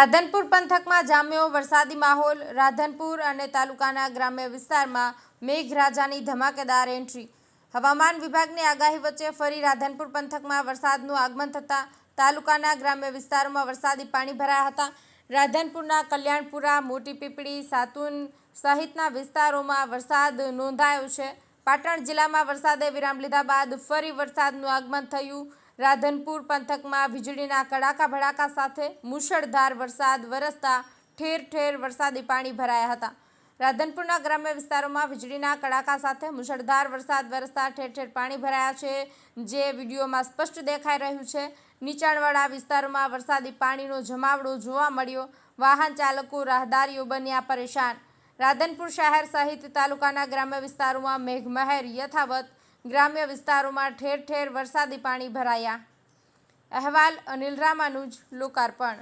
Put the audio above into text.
રાધનપુર પંથકમાં જામ્યો વરસાદી માહોલ. રાધનપુર અને તાલુકાના ગ્રામ્ય વિસ્તારમાં મેઘરાજાની ધમાકેદાર એન્ટ્રી. હવામાન વિભાગની આગાહી વચ્ચે ફરી રાધનપુર પંથકમાં વરસાદનું આગમન થતાં તાલુકાના ગ્રામ્ય વિસ્તારોમાં વરસાદી પાણી ભરાયા હતા. રાધનપુરના કલ્યાણપુરા મોટી પીપળી સાતુન સહિતના વિસ્તારોમાં વરસાદ નોંધાયો છે. પાટણ જિલ્લામાં વરસાદે વિરામ લીધા બાદ ફરી વરસાદનું આગમન થયું. રાધનપુર પંથકમાં વીજળીના કડાકા ભડાકા સાથે મુશળધાર વરસાદ વરસતા ઠેર ઠેર વરસાદી પાણી ભરાયા હતા. રાધનપુરના ગ્રામ્ય વિસ્તારોમાં વીજળીના કડાકા સાથે મુશળધાર વરસાદ વરસતા ઠેર ઠેર પાણી ભરાયા છે. જે વિડીયોમાં સ્પષ્ટ દેખાઈ રહ્યું છે, નીચાણવાળા વિસ્તારોમાં વરસાદી પાણીનો જમાવડો જોવા મળ્યો. વાહન ચાલકો રાહદારીઓ બન્યા પરેશાન. રાધનપુર શહેર સહિત તાલુકાના ગ્રામ્ય વિસ્તારોમાં મેઘમહેર યથાવત ગ્રામ્ય વિસ્તારોમાં ઠેર ઠેર વરસાદી પાણી ભરાયા. અહેવાલ અનિલ રામાનુજ લોકાર્પણ.